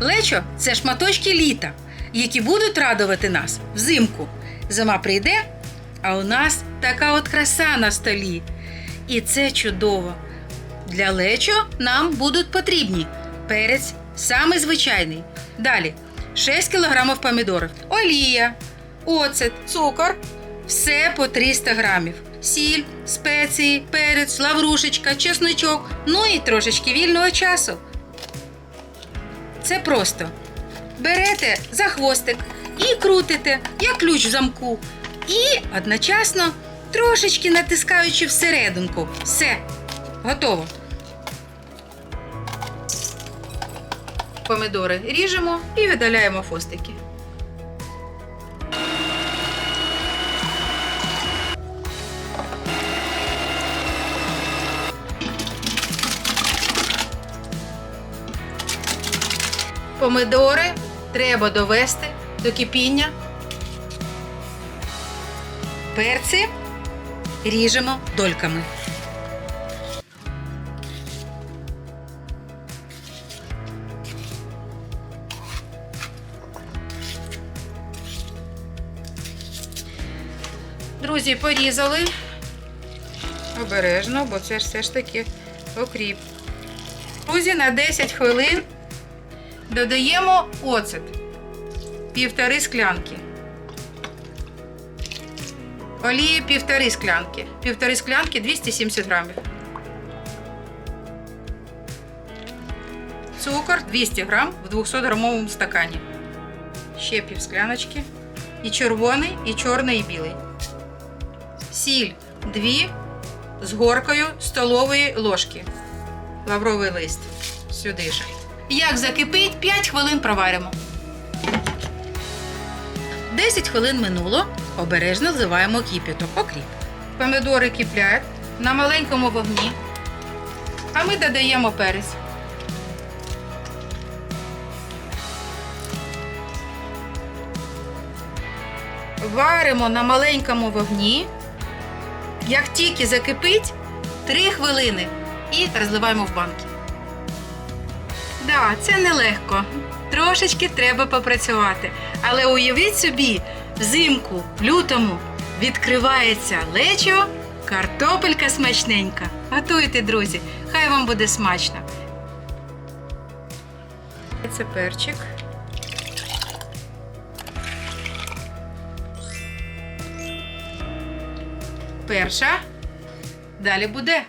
Лечо це шматочки літа, які будуть радувати нас взимку. Зима прийде, а у нас така от краса на столі. І це чудово. Для лечо нам будуть потрібні перець, самий звичайний. Далі 6 кг помідорів, олія, оцет, цукор, все по 300 грамів. Сіль, спеції, перець, лаврушечка, чесночок, ну і трошечки вільного часу. Це просто. Берете за хвостик і крутите, як ключ в замку. І одночасно трошечки натискаючи всерединку. Все, готово. Помідори ріжемо і видаляємо хвостики. Помидори треба довести до кипіння. Перці ріжемо дольками. Друзі, порізали. Обережно, бо це ж все ж таки окріп. Друзі, на 10 хвилин додаємо оцет. Півтори склянки. Олії півтори склянки. Півтори склянки 270 грамів. Цукор 200 грам в 200 грамовому стакані. Ще пів скляночки. І червоний, і чорний, і білий. Сіль 2 з горкою столової ложки. Лавровий лист. Сюди ж. Як закипить, 5 хвилин проваримо. 10 хвилин минуло. Обережно зливаємо кип'яток. Окріп. Помідори кипляють на маленькому вогні. А ми додаємо перець. Варимо на маленькому вогні. Як тільки закипить, 3 хвилини і розливаємо в банки. Да, це нелегко. Трошечки треба попрацювати. Але уявіть собі, взимку, в лютому відкривається лечо, картопелька смачненька. Готуйте, друзі, хай вам буде смачно. Це перчик. Перша. Далі буде